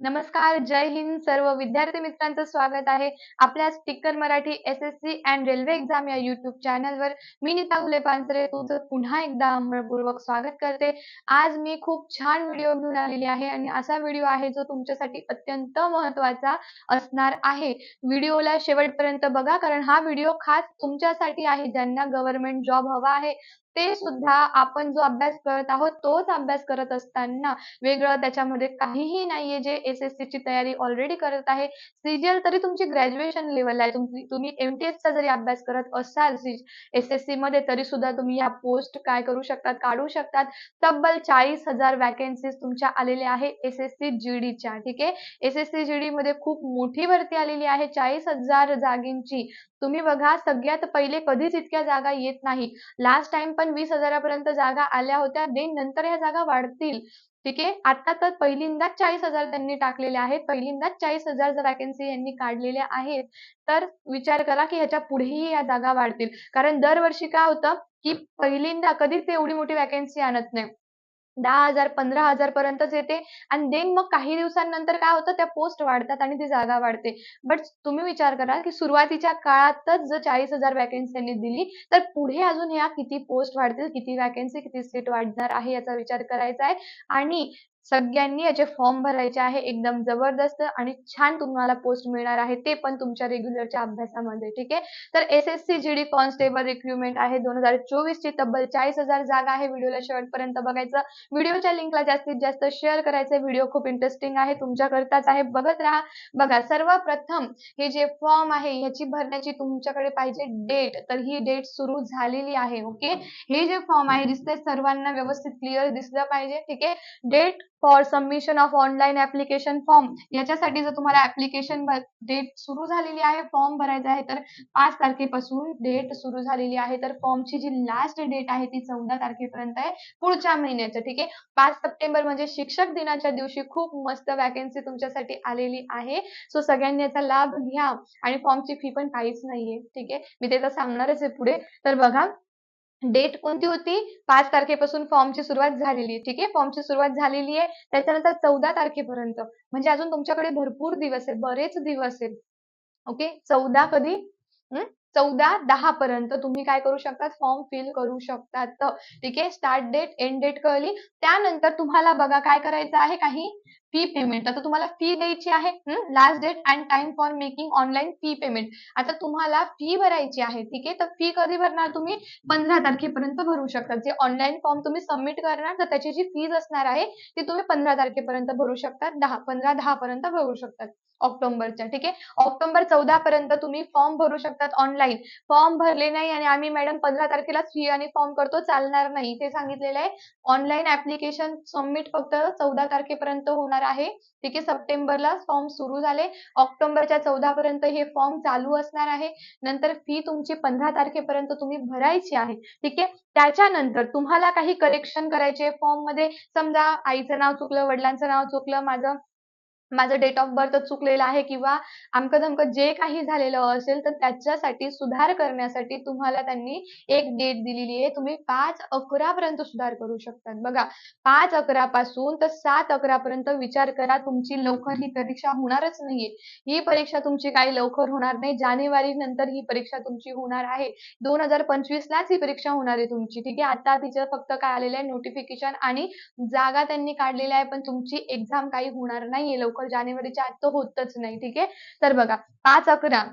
नमस्कार जय हिंद सर्व विद्यार्थी मित्रांचं स्वागत आहे आपल्या sticker Marathi S S C and railway exam या युट्यूब चॅनलवर मी नीता उले पानसरे तुमचं पुन्हा एकदा अंमलपूर्वक स्वागत करते. आज मी खूप छान व्हिडिओ घेऊन आलेली आहे आणि असा व्हिडिओ आहे जो तुमच्यासाठी अत्यंत महत्त्वाचा असणार आहे. व्हिडिओला शेवटपर्यंत बघा कारण हा व्हिडिओ खास तुमच्यासाठी आहे. ज्यांना गव्हर्नमेंट जॉब हवा आहे ते सुद्धा आपण जो अभ्यास करत आहोत तोच अभ्यास करत असताना वेगळं त्याच्यामध्ये काहीही नाहीये जे एस एस ची तयारी ऑलरेडी करत आहे. सीजीएल तरी तुमची ग्रॅज्युएशन लेवल आहे. तुमची तुम्ही एमटीएसचा जरी अभ्यास करत असाल एस एस सी मध्ये तरी सुद्धा तुम्ही या पोस्ट काय करू शकतात काढू शकतात. तब्बल चाळीस हजार वॅकेन्सीज तुमच्या आलेल्या आहे एस एस सी जीडीच्या ठीक आहे? एस एस सी जीडी मध्ये खूप मोठी भरती आलेली आहे. चाळीस हजार जागींची तुम्ही बघा सगळ्यात पहिले कधीच इतक्या जागा येत नाही. लास्ट टाइम पण वीस हजारापर्यंत जागा आल्या होत्या देन नंतर ह्या जागा वाढतील. ठीक आहे? आता तर पहिल्यांदाच चाळीस हजार त्यांनी टाकलेल्या आहेत. पहिल्यांदाच चाळीस हजार वॅकन्सी यांनी काढलेल्या आहेत तर विचार करा की ह्याच्या पुढेही या जागा वाढतील. कारण दरवर्षी काय होतं की पहिल्यांदा कधीच एवढी मोठी वॅकन्सी आणत नाही. दहा हजार पंधरा हजार पर्यंतच येते. आणि देन मग काही दिवसांनंतर काय होतं त्या पोस्ट वाढतात आणि ती जागा वाढते. बट तुम्ही विचार करा की सुरुवातीच्या काळातच जर चाळीस हजार वॅकन्सी त्यांनी दिली तर पुढे अजून ह्या किती पोस्ट वाढतील किती वॅकन्सी किती सीट वाढणार आहे याचा विचार करायचा आहे. आणि सगळ्यांनी याचे फॉर्म भरायचे आहे. एकदम जबरदस्त आणि छान तुम्हाला पोस्ट मिळणार आहे. ते पण तुमच्या रेग्युलरच्या अभ्यासामध्ये ठीक आहे? तर S S C G D constable recruitment आहे. दोन हजार चोवीस ची तब्बल चाळीस हजार जागा आहे व्हिडिओला शेवटपर्यंत बघायचं. व्हिडिओच्या लिंकला जास्तीत जास्त शेअर करायचं. व्हिडिओ खूप इंटरेस्टिंग आहे. तुमच्याकरताच आहे. बघत राहा. बघा सर्वप्रथम हे जे फॉर्म आहे ह्याची भरण्याची तुमच्याकडे पाहिजे डेट तर ही डेट सुरू झालेली आहे ओके हे जे फॉर्म आहे दिसतंय सर्वांना व्यवस्थित क्लिअर दिसलं पाहिजे ठीक आहे? Date for submission of online application form याच्यासाठी जर तुम्हाला ऍप्लिकेशन डेट सुरू झालेली आहे फॉर्म भरायचा आहे तर पाच तारखेपासून डेट सुरू झालेली आहे. तर फॉर्मची जी लास्ट डेट आहे ती चौदा तारखेपर्यंत आहे पुढच्या महिन्याचं ठीक आहे? पाच सप्टेंबर म्हणजे शिक्षक दिनाच्या दिवशी खूप मस्त वॅकन्सी तुमच्यासाठी आलेली आहे. सो सगळ्यांनी याचा लाभ घ्या. आणि फॉर्मची फी पण काहीच नाहीये ठीक आहे? मी ते तर सांगणारच आहे पुढे. तर बघा डेट कोणती होती? पाच तारखेपासून फॉर्मची सुरुवात झालेली आहे. ठीक आहे? फॉर्मची सुरुवात झालेली आहे. त्याच्यानंतर चौदा तारखेपर्यंत. म्हणजे अजून तुमच्याकडे भरपूर दिवस आहे बरेच दिवस आहेत. ओके चौदा कधी? चौदा दहा पर्यंत तुम्ही काय करू शकतात फॉर्म फिल करू शकतात ठीक आहे? स्टार्ट डेट एंड डेट कळली. त्यानंतर तुम्हाला बघा काय करायचं आहे? काही फी पेमेंट आता तुम्हाला फी द्यायची आहे. Last date and time for making online fee payment आता तुम्हाला फी भरायची आहे. ठीक आहे? तर फी कधी भरणार तुम्ही? पंधरा तारखेपर्यंत भरू शकता. जे ऑनलाईन फॉर्म तुम्ही सबमिट करणार तर त्याची जी फीज असणार आहे ती तुम्ही पंधरा तारखेपर्यंत भरू शकता. दहा पंधरा दहा पर्यंत भरू शकतात ऑक्टोबरच्या ठीक आहे? ऑक्टोबर चौदा पर्यंत तुम्ही फॉर्म भरू शकतात ऑनलाईन फॉर्म भरले नाही आणि आम्ही मॅडम पंधरा तारखेला फी आणि फॉर्म करतो चालणार नाही. ते सांगितलेलं आहे. ऑनलाईन ऍप्लिकेशन सबमिट फक्त चौदा तारखेपर्यंत होणार आहे. ठीक आहे? सप्टेंबरला फॉर्म सुरू झाले. ऑक्टोबरच्या चौदा पर्यंत हे फॉर्म चालू असणार आहे. नंतर फी तुमची पंधरा तारखेपर्यंत तुम्ही भरायची आहे. ठीक आहे? त्याच्यानंतर तुम्हाला काही करेक्शन करायचे फॉर्ममध्ये समजा आईचं नाव चुकलं वडिलांचं नाव चुकलं माझं माझं डेट ऑफ बर्थ चुकलेलं आहे किंवा अमकं धमकं जे काही झालेलं असेल तर त्याच्यासाठी सुधार करण्यासाठी तुम्हाला त्यांनी एक डेट दिलेली आहे. तुम्ही पाच अकरा पर्यंत सुधार करू शकतात. बघा पाच अकरा पासून तर सात अकरा पर्यंत विचार करा तुमची लवकर ही परीक्षा होणारच नाहीये. ही परीक्षा तुमची काही लवकर होणार नाही. जानेवारी नंतर ही परीक्षा तुमची होणार आहे. दोन हजार पंचवीस लाच ही परीक्षा होणार आहे तुमची. ठीक आहे? आता तिचं फक्त काय आलेलं आहे नोटिफिकेशन आणि जागा त्यांनी काढलेल्या आहे पण तुमची एक्झाम काही होणार नाहीये लवकर. लवकर जानेवारीच्या आत तर होतच नाही ठीक आहे? तर बघा पाच अकरा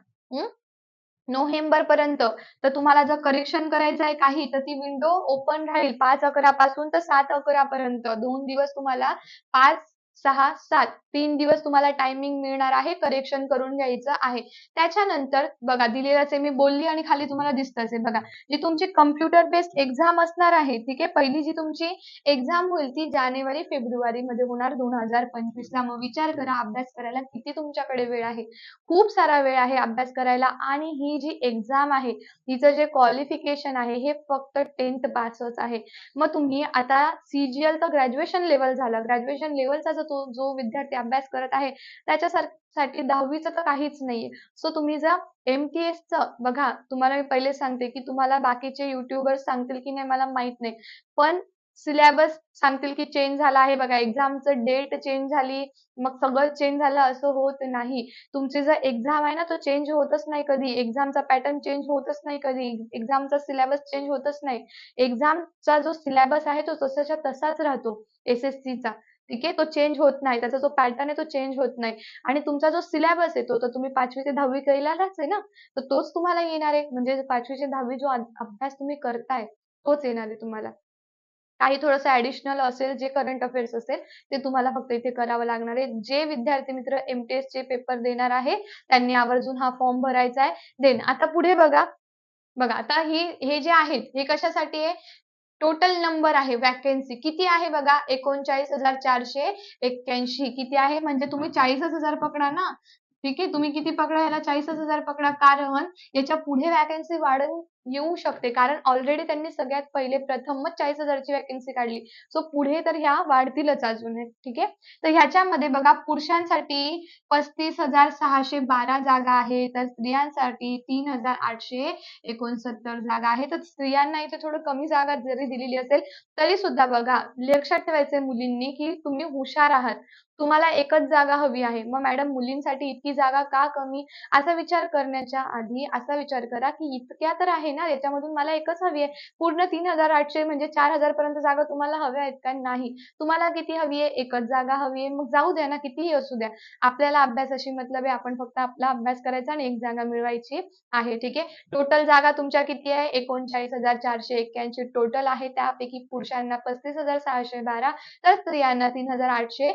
नोव्हेंबर पर्यंत तर तुम्हाला जर करेक्शन करायचं आहे काही तर ती विंडो ओपन राहील. पाच अकरा पासून तर सात अकरा पर्यंत. दोन दिवस तुम्हाला पाच सहा सात. तीन दिवस तुम्हाला टायमिंग मिळणार आहे करेक्शन करून घ्यायचं आहे. त्याच्यानंतर बघा दिलेलंच आहे मी बोलली आणि खाली तुम्हाला दिसतच आहे बघा जी तुमची कम्प्युटर बेस्ड एक्झाम असणार आहे ठीक आहे? पहिली जी तुमची एक्झाम होईल ती जानेवारी फेब्रुवारी मध्ये होणार. दोन हजार पंचवीस ला मग विचार करा अभ्यास करायला किती तुमच्याकडे वेळ आहे? खूप सारा वेळ आहे अभ्यास करायला आणि ही जी एक्झाम आहे तिचं जे क्वालिफिकेशन आहे हे फक्त टेन्थ पासच आहे. मग तुम्ही आता सीजीएल तर ग्रॅज्युएशन लेवल झालं. ग्रॅज्युएशन लेवलचा तो जो विद्यार्थी अभ्यास करत आहे त्याच्यासाठी दहावीचं तर काहीच नाहीये. सो तुम्ही जर एमटीएसचं बघा तुम्हाला मी पहिले सांगते की तुम्हाला बाकीचे युट्यूबर्स सांगतील की नाही मला माहीत नाही. पण सिलेबस सांगतील की चेंज झाला आहे बघा एक्झामचं डेट चेंज झाली मग सगळं चेंज झालं असं होत नाही. तुमची जर एक्झाम आहे ना तो चेंज होतच नाही कधी. एक्झामचा पॅटर्न चेंज होतच नाही कधी. एक्झामचा सिलेबस चेंज होतच नाही. एक्झामचा जो सिलेबस आहे तो तसाच्या तसाच राहतो एस एस चा. ठीक? आहे तो चेंज होत नाही. त्याचा जो पॅटर्न आहे तो चेंज होत नाही. आणि तुमचा जो सिलेबस आहे तो तर तुम्ही पाचवी ते दहावी केलेलाच आहे ना? तर तोच तुम्हाला येणार आहे. म्हणजे पाचवी ते दहावी जो अभ्यास तुम्ही करताय तोच येणार आहे तुम्हाला. काही थोडंसं ऍडिशनल असेल जे करंट अफेअर्स असेल ते तुम्हाला फक्त इथे करावं लागणार आहे. जे विद्यार्थी मित्र एमटीएस चे पेपर देणार आहे त्यांनी आवर्जून हा फॉर्म भरायचा आहे. देन आता पुढे बघा. बघा आता ही हे जे आहेत हे कशासाठी आहे? टोटल नंबर आहे वॅकन्सी किती आहे बघा? एकोणचाळीस हजार चारशे एक्क्याऐंशी. किती आहे? म्हणजे तुम्ही चाळीसच हजार पकडा ना. ठीक आहे? तुम्ही किती पकडा याला चाळीसच हजार पकडा. कारण याच्यापुढे वॅकन्सी वाढून येऊ शकते. कारण ऑलरेडी त्यांनी सगळ्यात पहिले प्रथमच चाळीस हजारची वॅकन्सी काढली. सो पुढे तर ह्या वाढतीलच अजून ठीक आहे? तर ह्याच्यामध्ये बघा पुरुषांसाठी पस्तीस हजार सहाशे बारा जागा आहे तर स्त्रियांसाठी तीन हजार आठशे एकोणसत्तर जागा आहे तर स्त्रियांना इथे थोडं कमी जागा जरी दिलेली असेल तरी सुद्धा बघा लक्षात ठेवायचे मुलींनी की तुम्ही हुशार आहात. तुम्हाला एकच जागा हवी आहे. मग मॅडम मुलींसाठी इतकी जागा का कमी? असा विचार करण्याच्या आधी असा विचार करा की इतक्या तर आहे ना याच्यामधून मला एकच हवी आहे. पूर्ण तीन हजार आठशे म्हणजे चार हजार पर्यंत जागा तुम्हाला हव्या आहेत का? नाही. तुम्हाला किती हवी आहे? एकच जागा हवी आहे. मग जाऊ द्या ना कितीही असू द्या. आपल्याला अभ्यासाशी मतलब आहे आपण फक्त आपला अभ्यास करायचा आणि एक जागा मिळवायची आहे. ठीक आहे? टोटल जागा तुमच्या किती आहे? एकोणचाळीस हजार चारशे एक्क्याऐंशी टोटल आहे. त्यापैकी पुरुषांना पस्तीस हजार सहाशे बारा तर स्त्रियांना तीन हजार आठशे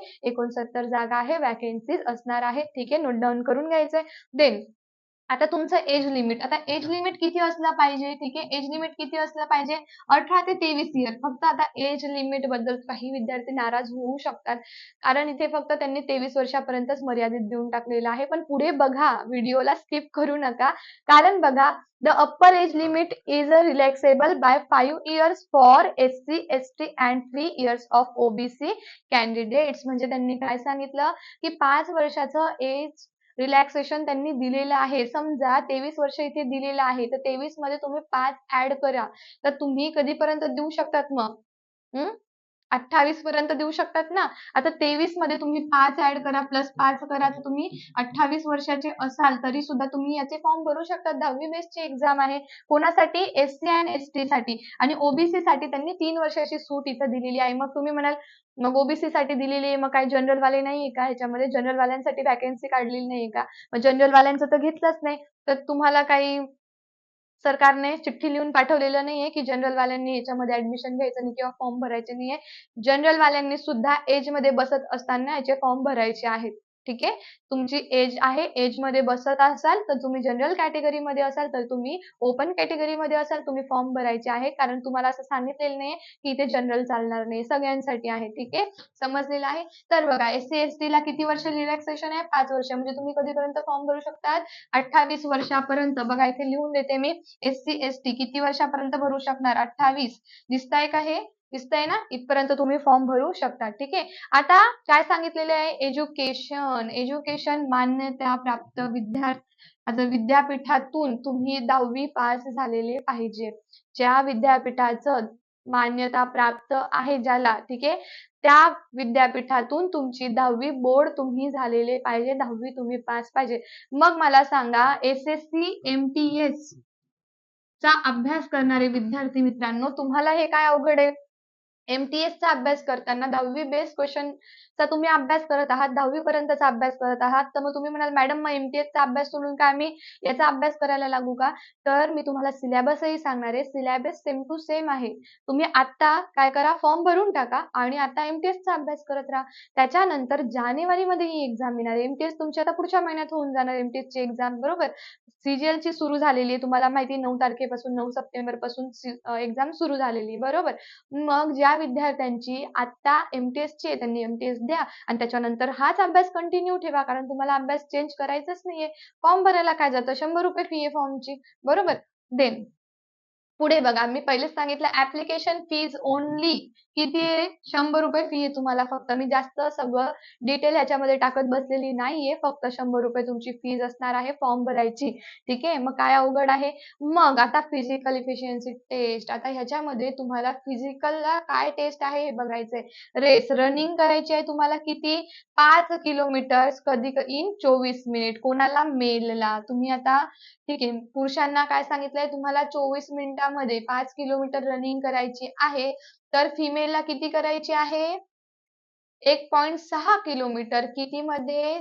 एकोणसत्तर जागा आहे वॅकेन्सीज असणार आहे ठीक आहे नोट डाऊन करून घ्यायचंय. देन आता तुमचं एज लिमिट आता एज लिमिट किती असलं पाहिजे? ठीक आहे? एज लिमिट किती असलं पाहिजे? अठरा ते तेवीस इयर फक्त आता एज लिमिटबद्दल काही विद्यार्थी नाराज होऊ शकतात. कारण इथे फक्त त्यांनी तेवीस वर्षापर्यंतच मर्यादित देऊन टाकलेलं आहे. पण पुढे बघा व्हिडिओला स्किप करू नका. कारण बघा the upper age limit is a relaxable by five years for S C S T and three years of OBC candidates म्हणजे त्यांनी काय सांगितलं? की पाच वर्षाचं एज रिलॅक्सेशन त्यांनी दिलेलं आहे. समजा तेवीस वर्ष इथे दिलेलं आहे तर तेवीसमध्ये तुम्ही पाच ऍड करा. तर तुम्ही कधीपर्यंत देऊ शकतात मग? हम्म? अठ्ठावीस पर्यंत देऊ शकतात ना? आता तेवीसमध्ये तुम्ही पाच ऍड करा प्लस पाच करा तर तुम्ही अठ्ठावीस वर्षाचे असाल तरी सुद्धा तुम्ही याचे फॉर्म भरू शकता. दहावी बेसची एक्झाम आहे. कोणासाठी? S C and S T साठी. आणि ओबीसी साठी त्यांनी तीन वर्षाची सूट इथं दिलेली आहे. मग तुम्ही म्हणाल मग ओबीसी साठी दिलेली आहे. मग काय जनरल वाले नाहीये का? ह्याच्यामध्ये जनरल वाल्यांसाठी वॅकन्सी काढलेली नाहीये का? मग जनरल वाल्यांचं तर घेतलंच नाही. तर तुम्हाला काही सरकारने चिठ्ठी लिहून पाठवलेलं नाहीये की जनरल वाल्यांनी याच्यामध्ये ऍडमिशन घ्यायचं नाही किंवा फॉर्म भरायचे नाहीये. जनरल वाल्यांनी सुद्धा एजमध्ये बसत असताना याचे फॉर्म भरायचे आहेत. ठीक आहे? तुमची एज आहे एजमध्ये बसत असाल तर तुम्ही जनरल कॅटेगरीमध्ये असाल तर तुम्ही ओपन कॅटेगरीमध्ये असाल तुम्ही फॉर्म भरायचे आहे. कारण तुम्हाला असं सांगितलेलं नाही की इथे जनरल चालणार नाही. सगळ्यांसाठी आहे ठीक आहे? समजलेलं आहे? तर बघा एस सी एस टी ला किती वर्ष रिलॅक्सेशन आहे? पाच वर्ष. म्हणजे तुम्ही कधीपर्यंत फॉर्म भरू शकतात? अठ्ठावीस वर्षापर्यंत. बघा इथे लिहून देते मी. एस सी एस टी किती वर्षापर्यंत भरू शकणार? अठ्ठावीस. दिसताय का हे? दिसतंय ना? इथपर्यंत तुम्ही फॉर्म भरू शकता ठीक आहे? आता काय सांगितलेले आहे? एज्युकेशन एज्युकेशन मान्यता प्राप्त विद्यार्थी आता विद्यापीठातून तुम्ही दहावी पास झालेले पाहिजे. ज्या विद्यापीठाचं मान्यता प्राप्त आहे ज्याला ठीक आहे? त्या विद्यापीठातून तुमची दहावी बोर्ड तुम्ही झालेले पाहिजे दहावी तुम्ही पास पाहिजे. मग मला सांगा S S C M T S चा अभ्यास करणारे विद्यार्थी मित्रांनो तुम्हाला हे काय अवघड आहे? एमटीएस चा अभ्यास करताना दहावी बेस क्वेश्चन चा तुम्ही अभ्यास करत आहात दहावी पर्यंतचा अभ्यास करत आहात तर मग तुम्ही म्हणाल मॅडम मग एमटीएस चा अभ्यास सोडून काय आम्ही याचा अभ्यास करायला लागू का? तर मी तुम्हाला सिलेबसही सांगणार आहे. सिलेबस सेम टू सेम आहे. तुम्ही आता काय करा फॉर्म भरून टाका आणि आता एमटीएस चा अभ्यास करत राहा. त्याच्यानंतर जानेवारी मध्ये ही एक्झाम येणार एमटीएस तुमची आता पुढच्या महिन्यात होऊन जाणार एमटीएस ची एक्झाम बरोबर? सीजीएल ची सुरू झालेली आहे. तुम्हाला माहिती नऊ तारखेपासून नऊ सप्टेंबरपासून एक्झाम सुरू झालेली बरोबर? मग ज्या विद्यार्थ्यांची आता एमटीएस ची आहे त्यांनी एमटीएस द्या आणि त्याच्यानंतर हाच अभ्यास कंटिन्यू ठेवा कारण तुम्हाला अभ्यास चेंज करायचाच नाहीये. फॉर्म भरायला काय जातं? शंभर रुपये फी आहे फॉर्मची बरोबर? देन पुढे बघा मी पहिलेच सांगितलं ऍप्लिकेशन फीज ओनली किती आहे? शंभर रुपये फी आहे तुम्हाला फक्त. मी जास्त सगळं डिटेल ह्याच्यामध्ये टाकत बसलेली नाहीये. फक्त शंभर रुपये तुमची फीज असणार आहे फॉर्म भरायची. ठीक आहे? मग काय अवघड आहे? मग आता फिजिकल इफिशियन्सी टेस्ट आता ह्याच्यामध्ये तुम्हाला फिजिकलला काय टेस्ट आहे हे बघायचंय. रेस रनिंग करायची आहे तुम्हाला किती? पाच किलोमीटर कधी इन चोवीस मिनिट कोणाला मेलला तुम्ही आता ठीक आहे पुरुषांना काय सांगितलंय? तुम्हाला चोवीस मिनिट मिनिटांमध्ये पाच किलोमीटर रनिंग करायची आहे तर फिमेलला किती करायची आहे? एक पॉइंट सहा किलोमीटर. किती मध्ये?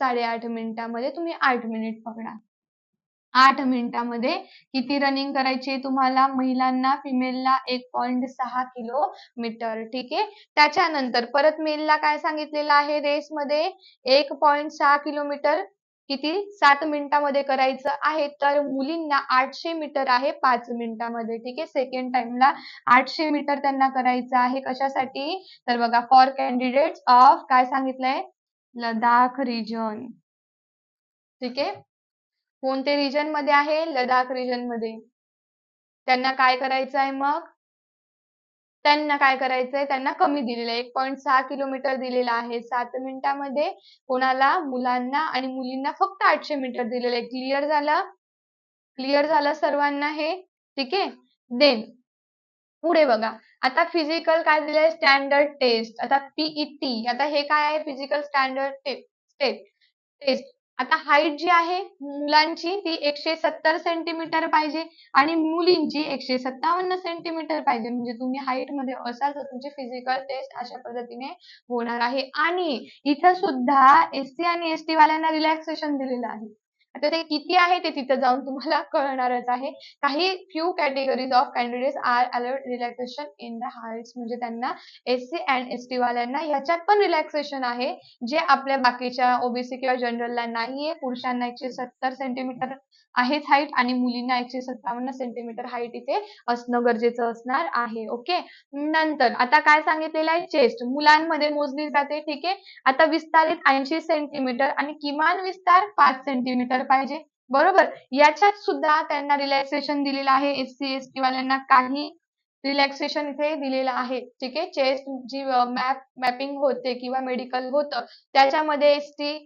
साडेआठ मिनिटांमध्ये. तुम्ही आठ मिनिट पकडा. आठ मिनिटांमध्ये किती रनिंग करायची तुम्हाला? महिलांना फिमेलला एक पॉइंट सहा किलोमीटर. ठीक आहे? त्याच्यानंतर परत मेलला काय सांगितलेलं आहे? रेसमध्ये एक पॉइंट सहा किलोमीटर. किती? सात मिनिटांमध्ये करायचं आहे. तर मुलींना आठशे मीटर आहे पाच मिनिटांमध्ये. ठीक आहे? सेकंड टाइमला आठशे मीटर त्यांना करायचं आहे. कशासाठी? तर बघा फॉर कॅन्डिडेट्स ऑफ काय सांगितलंय? लडाख रिजन ठीक आहे? कोणते रिजनमध्ये आहे? लडाख रिजनमध्ये. त्यांना काय करायचं आहे मग? त्यांना काय करायचंय? त्यांना कमी दिलेलं आहे. एक पॉईंट सहा किलोमीटर दिलेला आहे. सात मिनिटांमध्ये कोणाला? मुलांना आणि मुलींना फक्त आठशे मीटर दिलेलं आहे. क्लिअर झालं? क्लिअर झालं सर्वांना हे? ठीक आहे? देन पुढे बघा. आता फिजिकल काय दिलंय? स्टँडर्ड टेस्ट आता पीईटी आता हे काय आहे? फिजिकल स्टँडर्ड टेस्ट टेस्ट आता हाईट जी आहे मुलांची ती एकशे सत्तर सेंटीमीटर पाहिजे आणि मुलींची एकशे सत्तावन्न सेंटीमीटर पाहिजे. म्हणजे तुम्ही हाईटमध्ये असाल तर तुमची फिजिकल टेस्ट अशा पद्धतीने होणार आहे. आणि इथं सुद्धा एस सी आणि एस टी वाल्यांना रिलॅक्सेशन दिलेलं आहे. आता ते किती आहे ते तिथे जाऊन तुम्हाला कळणारच आहे. काही few categories of candidates are alert relaxation in the hearts म्हणजे त्यांना एससी अँड एस टी वाल्यांना ह्याच्यात पण रिलॅक्सेशन आहे. जे आपल्या बाकीच्या ओबीसी किंवा जनरलला नाहीये पुरुषांना एकशे सत्तर सेंटीमीटर आहेच हाईट आणि मुलींना एकशे सत्तावन्न सेंटीमीटर हाईट इथे असणं गरजेचं असणार आहे ओके नंतर आता काय सांगितलेलं आहे? चेस्ट मुलांमध्ये मोजली जाते ठीक? आहे आता विस्तारित ऐंशी सेंटीमीटर आणि किमान विस्तार पाच सेंटीमीटर पाहिजे बरोबर? याच्यात सुद्धा त्यांना रिलॅक्सेशन दिलेलं आहे एस सी एस टी वाल्यांना काही रिलॅक्सेशन इथे दिलेलं आहे ठीक? आहे चेस्ट जी मॅप मॅपिंग होते किंवा मेडिकल होतं त्याच्यामध्ये एस टी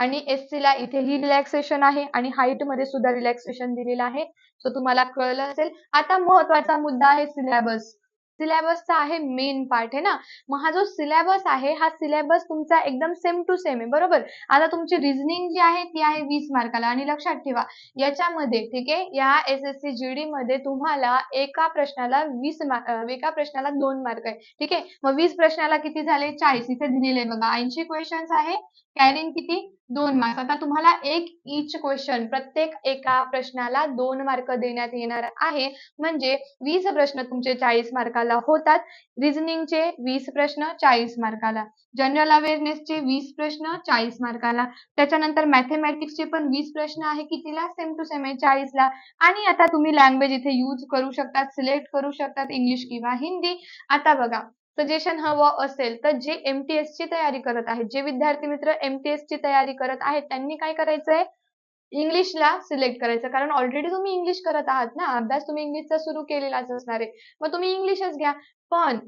आणि एस सी ला इथे ही रिलॅक्सेशन आहे आणि हाईटमध्ये सुद्धा रिलॅक्सेशन दिलेलं आहे. सो तुम्हाला कळलं असेल. आता महत्त्वाचा मुद्दा आहे सिलेबस सिलेबसचा आहे मेन पार्ट आहे ना? मग हा जो सिलेबस आहे हा सिलेबस तुमचा एकदम सेम टू सेम आहे बरोबर? आता तुमची रिझनिंग जी आहे ती आहे वीस मार्काला. आणि लक्षात ठेवा याच्यामध्ये ठीक आहे? या S S C G D मध्ये तुम्हाला एका प्रश्नाला वीस मार्क एका प्रश्नाला दोन मार्क आहे ठीक आहे? मग वीस प्रश्नाला किती झाले? चाळीस. इथे दिलेले बघा. ऐंशी क्वेश्चन्स आहे. कॅरिंग किती? दोन मार्क आता तुम्हाला एक इच क्वेश्चन प्रत्येक एका प्रश्नाला दोन मार्क देण्यात येणार आहे. म्हणजे वीस प्रश्न तुमचे चाळीस मार्काला होतात. रिझनिंगचे वीस प्रश्न चाळीस मार्काला जनरल अवेअरनेसचे वीस प्रश्न चाळीस मार्काला त्याच्यानंतर मॅथेमॅटिक्सचे पण वीस प्रश्न आहे कितीला? सेम टू सेम आहे चाळीसला. आणि आता तुम्ही लँग्वेज इथे यूज करू शकतात सिलेक्ट करू शकतात इंग्लिश किंवा हिंदी आता बघा सजेशन हवं असेल तर जे एमटीएस ची तयारी करत आहेत जे विद्यार्थी मित्र एमटीएस ची तयारी करत आहेत त्यांनी काय करायचंय? इंग्लिशला सिलेक्ट करायचं. कारण ऑलरेडी तुम्ही इंग्लिश करत आहात ना. अभ्यास तुम्ही इंग्लिशचा सुरू केलेलाच असणार आहे. मग तुम्ही इंग्लिशच घ्या. पण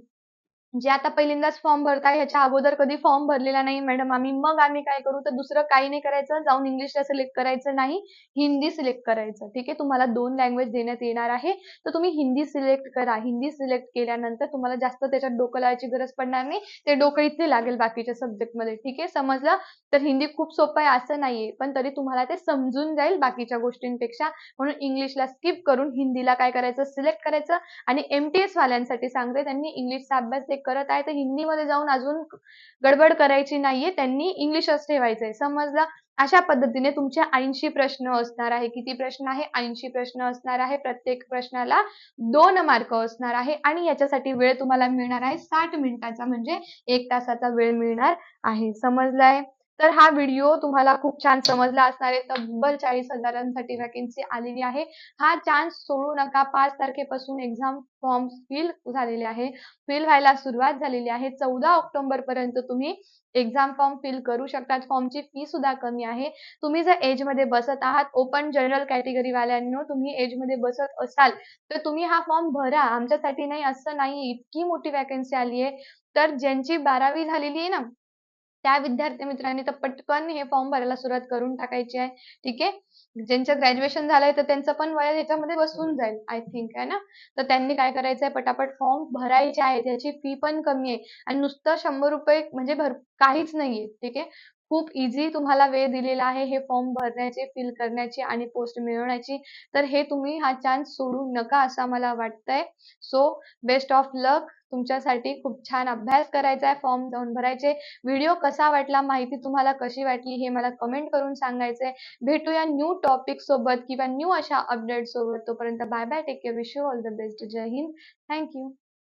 जे आता पहिल्यांदाच फॉर्म भरताय ह्याच्या अगोदर कधी फॉर्म भरलेला नाही मॅडम आम्ही मग आम्ही काय करू? तर दुसरं काही नाही करायचं. जाऊन इंग्लिशला सिलेक्ट करायचं नाही. हिंदी सिलेक्ट करायचं. ठीक आहे? तुम्हाला दोन लँग्वेज देण्यात येणार आहे. तर तुम्ही हिंदी सिलेक्ट करा. हिंदी सिलेक्ट केल्यानंतर तुम्हाला जास्त त्याच्यात डोकं लावायची गरज पडणार नाही. ते डोकं इथे लागेल बाकीच्या सब्जेक्टमध्ये ठीक आहे? समजलं? तर हिंदी खूप सोपं आहे. असं नाहीये. पण तरी तुम्हाला ते समजून जाईल बाकीच्या गोष्टींपेक्षा. म्हणून इंग्लिशला स्किप करून हिंदीला काय करायचं? सिलेक्ट करायचं. आणि एमटीएस वाल्यांसाठी सांगते. त्यांनी इंग्लिशचा अभ्यास करत आहे तर हिंदीमध्ये जाऊन अजून गडबड करायची नाहीये. त्यांनी इंग्लिशच ठेवायचंय. समजला? अशा पद्धतीने तुमचे ऐंशी प्रश्न असणार आहे. किती प्रश्न आहे? ऐंशी प्रश्न असणार आहे. प्रत्येक प्रश्नाला दोन मार्क असणार आहे. आणि याच्यासाठी वेळ तुम्हाला मिळणार आहे साठ मिनिटाचा. म्हणजे एक तासाचा वेळ मिळणार आहे. समजलाय? तर हा व्हिडिओ तुम्हाला खूप छान समजला असणार आहे. तब्बल चाळीस हजारांसाठी वॅकेन्सी आलेली आहे. हा चान्स सोडू नका. पाच तारखेपासून एक्झाम फॉर्म फिल झालेले आहे. फिल व्हायला सुरुवात झालेली आहे. चौदा ऑक्टोबर पर्यंत तुम्ही एक्झाम फॉर्म फिल करू शकतात. फॉर्मची फी सुद्धा कमी आहे. तुम्ही जर एजमध्ये बसत आहात ओपन जनरल कॅटेगरी वाल्यांनो तुम्ही एजमध्ये बसत असाल तर तुम्ही हा फॉर्म भरा. आमच्यासाठी नाही असं नाही. इतकी मोठी वॅकन्सी आली आहे. तर ज्यांची बारावी झालेली आहे ना त्या विद्यार्थी मित्रांनी तर पटकन हे फॉर्म भरायला सुरुवात करून टाकायची आहे. ठीक आहे? ज्यांचं ग्रॅज्युएशन झालंय तर त्यांचं पण वय ह्याच्यामध्ये बसून जाईल आय थिंक आहे ना? तर त्यांनी काय करायचंय? पटापट फॉर्म भरायचे आहे त्याची फी पण कमी आहे. आणि नुसतं शंभर रुपये म्हणजे भर काहीच नाहीये. ठीक आहे? खूप इझी तुम्हाला वेळ दिलेला आहे हे फॉर्म भरण्याचे फिल करण्याची आणि पोस्ट मिळवण्याची. तर हे तुम्ही हा चान्स सोडू नका असं मला वाटतंय. सो बेस्ट ऑफ लक तुमच्यासाठी खूप छान अभ्यास करायचा आहे फॉर्म जाऊन भरायचे. व्हिडिओ कसा वाटला माहिती तुम्हाला कशी वाटली हे मला कमेंट करून सांगायचंय. भेटूया न्यू टॉपिक सोबत किंवा न्यू अशा अपडेट सोबत. तोपर्यंत bye bye take care wish you all the best Jai Hind. Thank you